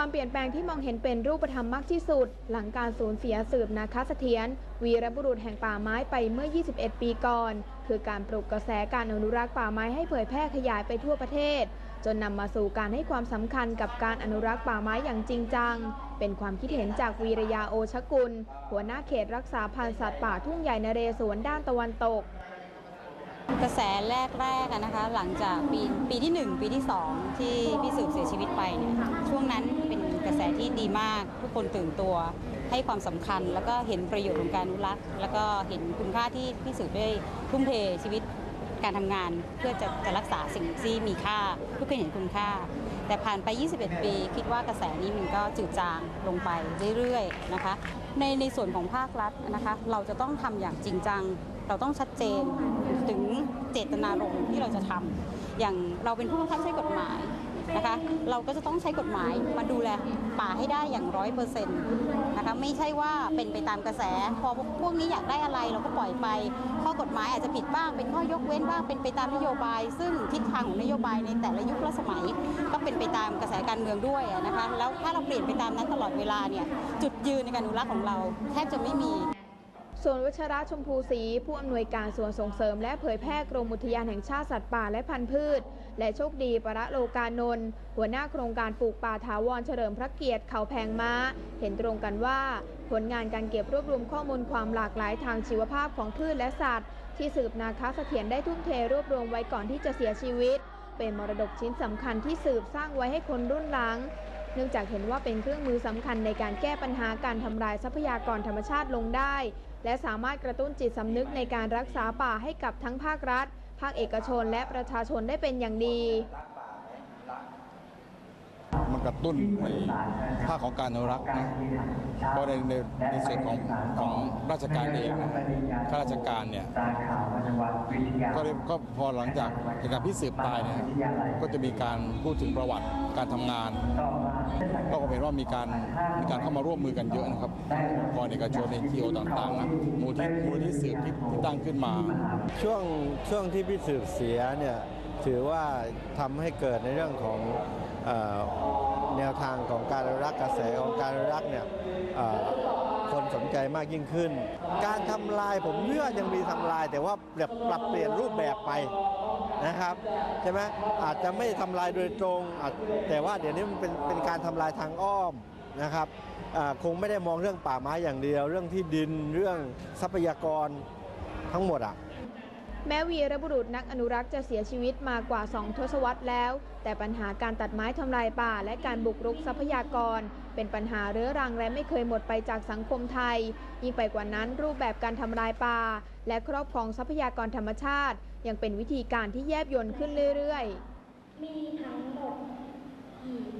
ความเปลี่ยนแปลงที่มองเห็นเป็นรูปธรรมมากที่สุด หลังการสูญเสียสืบนาคเสถียรวีรบุรุษแห่งป่าไม้ไปเมื่อ 21 ปีก่อน คือการปลุกกระแสการอนุรักษ์ป่าไม้ให้เผยแพร่ขยายไปทั่วประเทศ จนนำมาสู่การให้ความสำคัญกับการอนุรักษ์ป่าไม้อย่างจริงจัง เป็นความคิดเห็นจากวีรยาโอชกุล หัวหน้าเขตรักษาพันธุ์สัตว์ป่าทุ่งใหญ่นเรศวรด้านตะวันตกกระแสแรกๆนะคะหลังจากปีปีที่ 1 ปีที่ 2 ที่พี่สืบเสียชีวิตไป ดีมากทุกคนตื่นตัว ให้ความสำคัญ แล้วก็เห็นประโยชน์ของการอนุรักษ์ แล้วก็เห็นคุณค่าที่พี่สืบได้วยทุ่มเทชีวิตการทำงานเพื่อจะจะรักษาสิ่งที่มีค่าทุกคนเห็นคุณค่า แต่ผ่านไป 21 ปี คิดว่ากระแสนี้มันก็จืดจางลงไปเรื่อยๆนะคะ ในในส่วนของภาครัฐนะคะ เราจะต้องทำอย่างจริงจัง เราต้องชัดเจนถึงเจตนารมณ์ที่เราจะทำอย่างเราเป็นผู้บังคับใช้กฎหมาย นะคะ เราก็จะต้องใช้กฎหมายมาดูแลป่าให้ได้อย่างร้อยเปอร์เซ็นต์นะคะไม่ใช่ว่าเป็นไปตามกระแส พอพวกนี้อยากได้อะไรเราก็ปล่อยไป ข้อกฎหมายอาจจะผิดบ้าง เป็นข้อยกเว้นบ้างเป็นไปตามนโยบาย ซึ่งทิศทางของนโยบายในแต่ละยุคและสมัย ก็เป็นไปตามกระแสการเมืองด้วยนะคะแล้วถ้าเราเปลี่ยนไปตามนั้นตลอดเวลาเนี่ยจุดยืนในการอนุรักษ์ของเราแทบจะไม่มี ส่วนวัชระชมพูศรีผู้อำนวยการส่วนส่งเสริม และเผยแพร่กรมอุทยานแห่งชาติสัตว์ป่าและพันธุ์พืช และโชคดีประโลกานนท์หัวหน้าโครงการปลูกป่าถาวรเฉลิมพระเกียรติเขาแพงม้า เห็นตรงกันว่า ผลงานการเก็บรวบรวมข้อมูลความหลากหลายทางชีวภาพของพืชและสัตว์ ที่สืบนาคเสถียรได้ทุ่มเทรวบรวมไว้ก่อนที่จะเสียชีวิต เป็นมรดกชิ้นสำคัญที่สืบสร้างไว้ให้คนรุ่นหลัง เนื่องจากเห็นว่าเป็นเครื่องมือสำคัญในการแก้ปัญหาการทำลายทรัพยากรธรรมชาติลงได้ และสามารถกระตุ้นจิตสำนึกในการรักษาป่าให้กับทั้งภาครัฐ ภาคเอกชนและประชาชนได้เป็นอย่างดี กระตุ้นในภาคของการอนุรักษ์นะเพราะในในในส่วนของของราชการเองนะข้าราชการเนี่ยก็ก็พอหลังจากเหตุการณ์พิสืบตายเนี่ยก็จะมีการพูดถึงประวัติการทำงานก็เห็นว่ามีการมีการเข้ามาร่วมมือกันเยอะนะครับองค์กรเอกชนเอ็นจีโอต่างๆนะมูลที่มูลที่สืบที่ตั้งขึ้นมา ช่วงช่วงที่พี่สืบเสียเนี่ยถือว่าทำให้เกิดในเรื่องของ แนวทางของการรักกระแสของการรักเนี่ยคนสนใจมากยิ่งขึ้น การทำลายผมเชื่อยังมีทำลาย แต่ว่าแบบปรับเปลี่ยนรูปแบบไปนะครับใช่ไหมอาจจะไม่ทำลายโดยตรงแต่ว่าเดี๋ยวนี้มันเป็นเป็นการทำลายทางอ้อมนะครับคงไม่ได้มองเรื่องป่าไม้อย่างเดียว เรื่องที่ดินเรื่องทรัพยากรทั้งหมดอะ แม้วีรบุรุษนักอนุรักษ์จะเสียชีวิตมากว่า 2 ทศวรรษแล้ว แต่ปัญหาการตัดไม้ทำลายป่า และการบุกรุกทรัพยากร เป็นปัญหาเรื้อรังและไม่เคยหมดไปจากสังคมไทย ยิ่งไปกว่านั้นรูปแบบการทำลายป่า และครอบครองทรัพยากรธรรมชาติ ยังเป็นวิธีการที่แยบยลขึ้นเรื่อย ๆ